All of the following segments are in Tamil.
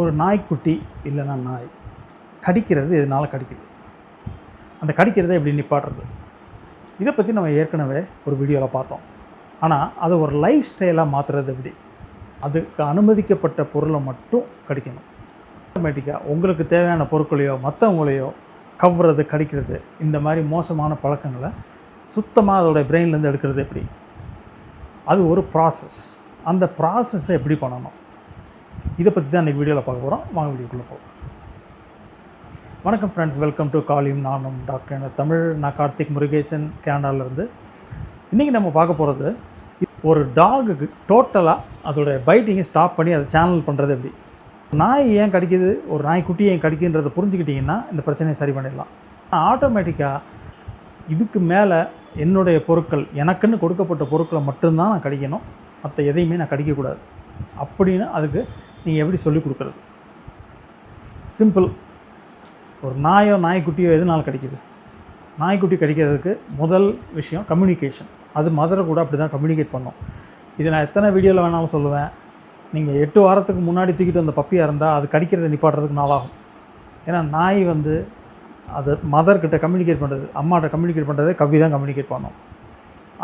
ஒரு நாய்க்குட்டி இல்லைன்னா நாய் கடிக்கிறது இதனால் கடிக்குது அந்த கடிக்கிறதை எப்படி நிப்பாட்டுறது? இதை பற்றி நம்ம ஏற்கனவே ஒரு வீடியோவில் பார்த்தோம். ஆனால் அதை ஒரு லைஃப் ஸ்டைலாக மாற்றுறது எப்படி? அதுக்கு அனுமதிக்கப்பட்ட பொருளை மட்டும் கடிக்கணும். ஆட்டோமேட்டிக்காக உங்களுக்கு தேவையான பொருட்களையோ மற்றவங்களையோ கவ்வுறது கடிக்கிறது இந்த மாதிரி மோசமான பழக்கங்களை சுத்தமாக அதோட பிரெயின்லேருந்து எடுக்கிறது எப்படி? அது ஒரு ப்ராசஸ் அந்த ப்ராசஸை எப்படி பண்ணணும்? இதை பற்றி தான் இன்றைக்கி வீடியோவில் பார்க்க போகிறோம். வாங்க வீடியோக்குள்ளே போகிறோம் வணக்கம் ஃப்ரெண்ட்ஸ் வெல்கம் டு காலியும் நானும் டாக்டர் தமிழ் நான் கார்த்திக் முருகேசன் கேனடாலேருந்து இன்றைக்கி நம்ம பார்க்க போகிறது ஒரு டாகுக்கு டோட்டலாக அதோட பைட்டிங்கை ஸ்டாப் பண்ணி அதை சேனல் பண்ணுறது எப்படி? நாய் ஏன் கடிக்குது ஒரு நாய் குட்டி ஏன் கடிக்குன்றதை புரிஞ்சுக்கிட்டிங்கன்னா இந்த பிரச்சனையை சரி பண்ணிடலாம். ஆட்டோமேட்டிக்காக இதுக்கு மேலே என்னுடைய பொருட்கள் எனக்குன்னு கொடுக்கப்பட்ட பொருட்களை மட்டும்தான் நான் கடிக்கணும். மற்ற எதையுமே நான் கடிக்கக்கூடாது. அப்படின்னு அதுக்கு நீங்கள் எப்படி சொல்லிக் கொடுக்குறது? சிம்பிள் ஒரு நாயோ நாய்க்குட்டியோ எதுனால கிடைக்கிது? நாய்க்குட்டி கடிக்கிறதுக்கு முதல் விஷயம் கம்யூனிகேஷன் அது மதரை கூட அப்படி தான் கம்யூனிகேட் பண்ணோம். இது நான் எத்தனை வீடியோவில் வேணாலும் சொல்லுவேன். நீங்கள் எட்டு வாரத்துக்கு முன்னாடி தூக்கிட்டு வந்த பப்பியாக இருந்தால் அது கடிக்கிறத நிப்பாட்டுறதுக்கு நாளாகும். ஏன்னா நாய் வந்து அது மதர்கிட்ட கம்யூனிகேட் பண்ணுறது அம்மாட்ட கம்யூனிகேட் பண்ணுறதை கவி தான் கம்யூனிகேட் பண்ணோம்.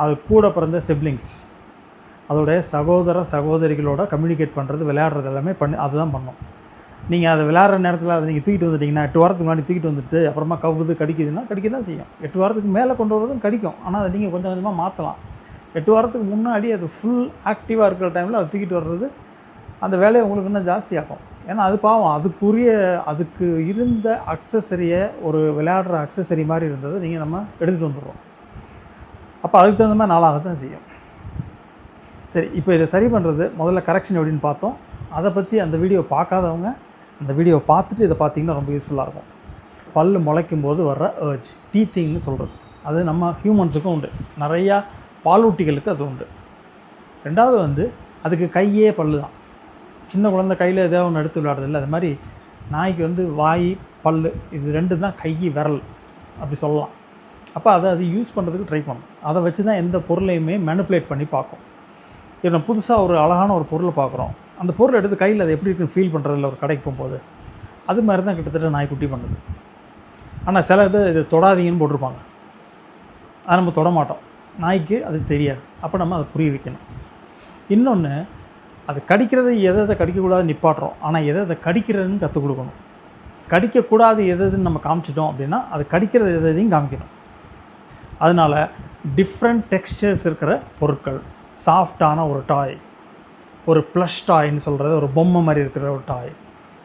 அது கூட பிறந்த சிப்ளிங்ஸ் அதோடைய சகோதர சகோதரிகளோட கம்யூனிகேட் பண்ணுறது விளையாடுறது எல்லாமே பண்ணி அதுதான் பண்ணோம். நீங்கள் அதை விளையாடுற நேரத்தில் அதை நீங்கள் தூக்கிட்டு வந்துட்டிங்கன்னா எட்டு வாரத்துக்கு முன்னாடி தூக்கிட்டு வந்துட்டு அப்புறமா கவுது கடிக்குதுன்னா கடிக்க தான் செய்யும். எட்டு வாரத்துக்கு மேலே கொண்டு வரதும் கடிக்கும். ஆனால் அதை நீங்கள் கொஞ்சம் கொஞ்சமாக மாற்றலாம் எட்டு வாரத்துக்கு முன்னாடி அது ஃபுல் ஆக்டிவாக இருக்கிற டைமில் அதை தூக்கிட்டு வர்றது அந்த வேலையை உங்களுக்கு இன்னும் ஜாஸ்தியாகும் ஏன்னா அது பாவம். அதுக்குரிய அதுக்கு இருந்த அக்சசரியை ஒரு விளையாடுற அக்சசரி மாதிரி இருந்தது நீங்கள் நம்ம எடுத்துகிட்டு வந்துடுறோம். அப்போ அதுக்கு தகுந்த மாதிரி நாளாக தான் செய்யும். சரி இப்போ இதை சரி பண்ணுறது முதல்ல கரெக்ஷன் எப்படின்னு பார்த்தோம். அதை பற்றி அந்த வீடியோ பார்க்காதவங்க அந்த வீடியோ பார்த்துட்டு இதை பார்த்திங்கன்னா ரொம்ப யூஸ்ஃபுல்லாக இருக்கும். பல் முளைக்கும் போது வர்ற ஏர்ஜ் டீத்திங்னு சொல்கிறது அது நம்ம ஹியூமன்ஸுக்கும் உண்டு. நிறையா பாலூட்டிகளுக்கு அது உண்டு. ரெண்டாவது வந்து அதுக்கு கையே பல்லு தான். சின்ன குழந்தை கையில் ஏதோ ஒன்று எடுத்து விளையாடுறது இல்லை அது மாதிரி நாய்க்கு வந்து வாய் பல் இது ரெண்டு தான் கை விரல் அப்படி சொல்லலாம். அப்போ அதை அது யூஸ் பண்ணுறதுக்கு ட்ரை பண்ணும் அதை வச்சு தான் எந்த பொருளையுமே மேனுப்புலேட் பண்ணி பார்க்கும். நம்ம புதுசாக ஒரு அழகான ஒரு பொருளை பார்க்குறோம். அந்த பொருளை எடுத்து கையில் அதை எப்படி இருக்குன்னு ஃபீல் பண்ணுறதில்ல ஒரு கடைக்கு போகும்போது அது மாதிரி தான் கிட்டத்தட்ட நாய்க்குட்டி பண்ணுது. ஆனால் சில இது இது தொடாதீங்கன்னு போட்டிருப்பாங்க. அதை நம்ம தொட மாட்டோம். நாய்க்கு அது தெரியாது. அப்போ நம்ம அதை புரிய வைக்கணும். இன்னொன்று அது கடிக்கிறது எதை எதை கடிக்கக்கூடாது நிப்பாட்டுறோம். ஆனால் எதை எதை கடிக்கிறதுன்னு கற்றுக் கொடுக்கணும். கடிக்கக்கூடாது எது எதுன்னு நம்ம காமிச்சிட்டோம் அப்படின்னா அது கடிக்கிறது எது எதையும் காமிக்கணும். அதனால் டிஃப்ரெண்ட் டெக்ஸ்டர்ஸ் இருக்கிற பொருட்கள். சாஃப்டான ஒரு டாய். ஒரு ப்ளஷ் டாய்ன்னு சொல்கிறது ஒரு பொம்மை மாதிரி இருக்கிற ஒரு டாய்.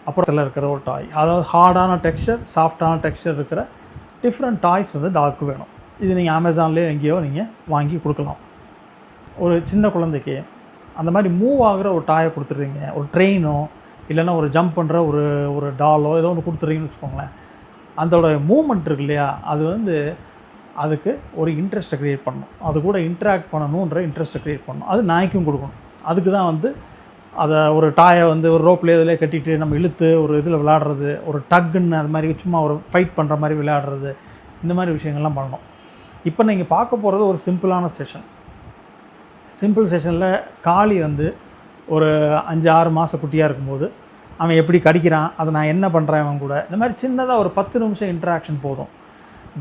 அப்புறத்தில் இருக்கிற ஒரு டாய். அதாவது ஹார்டான டெக்ஸ்டர் சாஃப்டான டெக்ஸ்டர் இருக்கிற டிஃப்ரெண்ட் டாய்ஸ் வந்து டாக்கு வேணும். இது நீங்கள் அமேசான்லேயோ எங்கேயோ நீங்கள் வாங்கி கொடுக்கலாம். ஒரு சின்ன குழந்தைக்கு அந்த மாதிரி மூவ் ஆகிற ஒரு டாயை கொடுத்துட்றீங்க. ஒரு ட்ரெயினோ இல்லைன்னா ஒரு ஜம்ப் பண்ணுற ஒரு ஒரு டாலோ ஏதோ ஒன்று கொடுத்துறீங்கன்னு வச்சுக்கோங்களேன். அதோட மூமெண்ட் இருக்கு இல்லையா? அது வந்து அதுக்கு ஒரு இன்ட்ரெஸ்ட்டை க்ரியேட் பண்ணணும். அது கூட இன்ட்ராக்ட் பண்ணணுன்ற இன்ட்ரெஸ்ட்டை க்ரியேட் பண்ணணும். அது நாய்க்கும் கொடுக்கணும். அதுக்கு தான் வந்து அதை ஒரு டாயை வந்து ஒரு ரோப்லேயே இதில் கட்டிட்டு நம்ம இழுத்து ஒரு இதில் விளையாடுறது ஒரு டக்குன்னு அது மாதிரி சும்மா ஒரு ஃபைட் பண்ணுற மாதிரி விளையாடுறது இந்த மாதிரி விஷயங்கள்லாம் பண்ணணும். இப்போ நீங்கள் பார்க்க போகிறது ஒரு சிம்பிளான செஷன் சிம்பிள் செஷனில் காளி வந்து ஒரு அஞ்சு ஆறு மாத குட்டியாக இருக்கும்போது அவன் எப்படி கடிக்கிறான் அதை நான் என்ன பண்ணுறேன் அவன் கூட? இந்த மாதிரி சின்னதாக ஒரு பத்து நிமிஷம் இன்ட்ராக்ஷன் போதும்.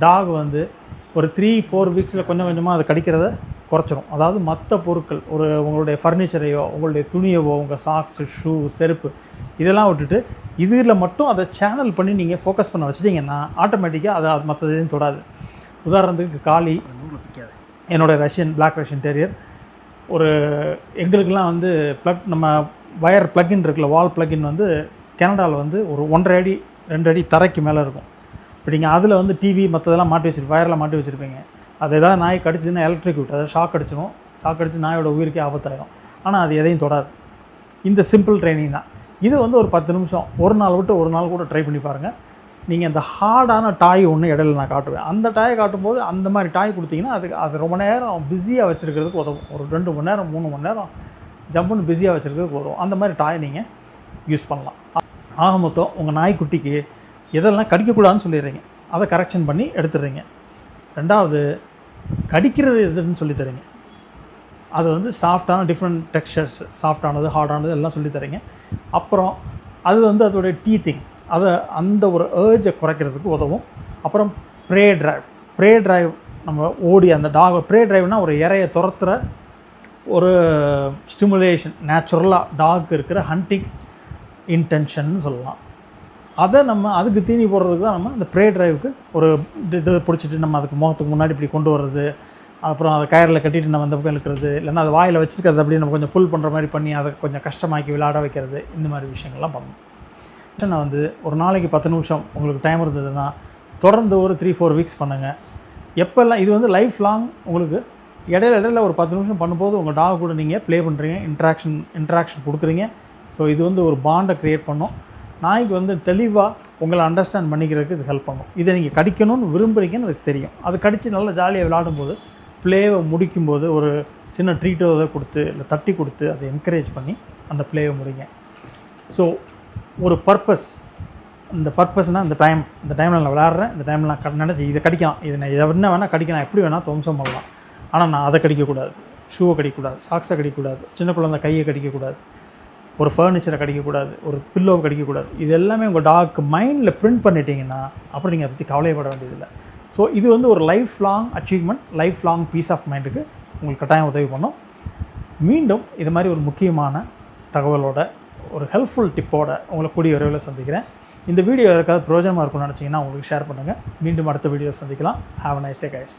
டாக் வந்து ஒரு த்ரீ ஃபோர் வீக்ஸில் கொஞ்சம் கொஞ்சமாக அதை கடிக்கிறத குறைச்சிரும். அதாவது மற்ற பொருட்கள் ஒரு உங்களுடைய ஃபர்னிச்சரையோ உங்களுடைய துணியவோ உங்கள் சாக்ஸு ஷூ செருப்பு இதெல்லாம் விட்டுட்டு இதில் மட்டும் அதை சேனல் பண்ணி நீங்கள் ஃபோக்கஸ் பண்ண வச்சிட்டிங்கன்னா ஆட்டோமேட்டிக்காக அதை அது மற்ற எதையும் தொடாது. உதாரணத்துக்கு காளி என்னோடய ரஷ்யன் பிளாக் ரஷ்யன் டெரியர் ஒரு எங்களுக்கெல்லாம் வந்து ப்ளக் நம்ம வயர் ப்ளக்கின் இருக்குல்ல வால் ப்ளக்கின் வந்து கனடாவில் வந்து ஒரு ஒன்றரை அடி ரெண்டு அடி தரைக்கு மேலே இருக்கும். இப்போ நீங்கள் அதில் வந்து டிவி மற்றதெல்லாம் மாட்டி வச்சுருப்பேன் வயரில் மாட்டி வச்சுருப்பீங்க. அது ஏதாவது நாய் கடிச்சதுன்னா எலக்ட்ரிக் விட்டு அதாவது ஷாக் அடிச்சிடும் ஷாக் அடிச்சு நாயோட உயிருக்கே ஆபத்தாயிரும். ஆனால் அது எதையும் தொடாது. இந்த சிம்பிள் ட்ரைனிங் தான். இது வந்து ஒரு பத்து நிமிஷம். ஒரு நாள் விட்டு ஒரு நாள் கூட ட்ரை பண்ணி பாருங்கள் நீங்கள் இந்த ஹார்டான டாய் ஒன்று இடையில நான் காட்டுவேன். அந்த டாயை காட்டும்போது அந்த மாதிரி டாய் கொடுத்தீங்கன்னா அதுக்கு அது ரொம்ப நேரம் பிஸியாக வச்சுருக்கிறதுக்கு உதவும். ஒரு ரெண்டு மணி நேரம் மூணு மணி நேரம் ஜம்முன்னு பிஸியாக வச்சுருக்கிறதுக்கு உதவும். அந்த மாதிரி டாயை நீங்கள் யூஸ் பண்ணலாம். ஆக மொத்தம் உங்கள் நாய்க்குட்டிக்கு எதெல்லாம் கடிக்கக்கூடாதுன்னு சொல்லிடுறீங்க. அதை கரெக்ஷன் பண்ணி எடுத்துடுறீங்க. ரெண்டாவது கடிக்கிறது எதுன்னு சொல்லித்தரீங்க. அது வந்து சாஃப்டான டிஃப்ரெண்ட் டெக்ஸ்சர்ஸ் சாஃப்டானது ஹார்டானது எல்லாம் சொல்லித்தரீங்க. அப்புறம் அது வந்து அதோடைய டீத்திங் அதை அந்த ஒரு ஏர்ஜை குறைக்கிறதுக்கு உதவும். அப்புறம் ப்ரே ட்ரைவ் ப்ரே ட்ரைவ் நம்ம ஓடி அந்த டாக் ப்ரே ட்ரைவ்னால் ஒரு இறையை துரத்துகிற ஒரு ஸ்டிமுலேஷன் நேச்சுரலாக டாக் இருக்கிற ஹண்டிங் இன்டென்ஷன் சொல்லலாம். அதை நம்ம அதுக்கு தீனி போடுறதுக்கு தான் நம்ம இந்த ப்ரே ட்ரைவுக்கு ஒரு இது பிடிச்சிட்டு நம்ம அதுக்கு முகத்துக்கு முன்னாடி இப்படி கொண்டு வர்றது அப்புறம் அதை கயரில் கட்டிட்டு நம்ம அந்த பக்கம் இழுக்கிறது இல்லைன்னா அது வாயில் வச்சுருக்கிறது அப்படியே நம்ம கொஞ்சம் புல் பண்ணுற மாதிரி பண்ணி அதை கொஞ்சம் கஷ்டமாக்கி விளையாட வைக்கிறது இந்த மாதிரி விஷயங்கள்லாம் பண்ணணும். நான் வந்து ஒரு நாளைக்கு பத்து நிமிஷம் உங்களுக்கு டைம் இருந்ததுன்னா தொடர்ந்து ஒரு த்ரீ ஃபோர் வீக்ஸ் பண்ணுங்கள் எப்போல்லாம் இது வந்து லைஃப் லாங் உங்களுக்கு இடையில இடையில ஒரு பத்து நிமிஷம் பண்ணும்போது உங்கள் டாக் கூட நீங்கள் ப்ளே பண்ணுறீங்க இன்ட்ராக்ஷன் இன்ட்ராக்ஷன் கொடுக்குறீங்க. ஸோ இது வந்து ஒரு பாண்டை க்ரியேட் பண்ணும். நாய்க்கு வந்து தெளிவாக உங்களை அண்டர்ஸ்டாண்ட் பண்ணிக்கிறதுக்கு இது ஹெல்ப் பண்ணும். இதை நீங்கள் கடிக்கணும்னு விரும்புகிறீங்கன்னு எனக்கு தெரியும். அது கடித்து நல்லா ஜாலியாக விளையாடும்போது ப்ளேவை முடிக்கும்போது ஒரு சின்ன ட்ரீட்டோ இதை கொடுத்து இல்லை தட்டி கொடுத்து அதை என்கரேஜ் பண்ணி அந்த ப்ளேவை முடிங்க. ஸோ ஒரு பர்பஸ் இந்த பர்பஸ்னால் இந்த டைம் இந்த டைமில் நான் விளாட்றேன் இந்த டைமில் நான் நினச்சி இதை கடிக்கலாம். இதை நான் இதை என்ன வேணால் கடிக்கலாம். எப்படி வேணால் துவம்சம் பண்ணலாம். ஆனால் நான் அதை கடிக்கக்கூடாது. ஷூவை கடிக்கக்கூடாது. சாக்ஸை கடிக்கக்கூடாது. சின்ன குழந்தை கையை கடிக்கக்கூடாது. ஒரு ஃபர்னிச்சரை கடிக்கக்கூடாது ஒரு பில்லோவை கடிக்கக்கூடாது. இது எல்லாமே உங்கள் டாக்கு மைண்டில் பிரிண்ட் பண்ணிட்டீங்கன்னா அப்புறம் நீங்கள் அதை பற்றி கவலைப்பட வேண்டியதில்லை. ஸோ இது வந்து ஒரு life long achievement life long peace of மைண்டுக்கு உங்களுக்கு கட்டாயம் உதவி பண்ணும். மீண்டும் இது மாதிரி ஒரு முக்கியமான தகவலோட ஒரு ஹெல்ப்ஃபுல் டிப்போட உங்களை கூடிய விரைவில் சந்திக்கிறேன். இந்த வீடியோ யாருக்காவது பிரயோஜனமாக இருக்கும்னு நினச்சிங்கன்னா உங்களுக்கு ஷேர் பண்ணுங்கள் மீண்டும் அடுத்த வீடியோ சந்திக்கலாம். Have a nice day guys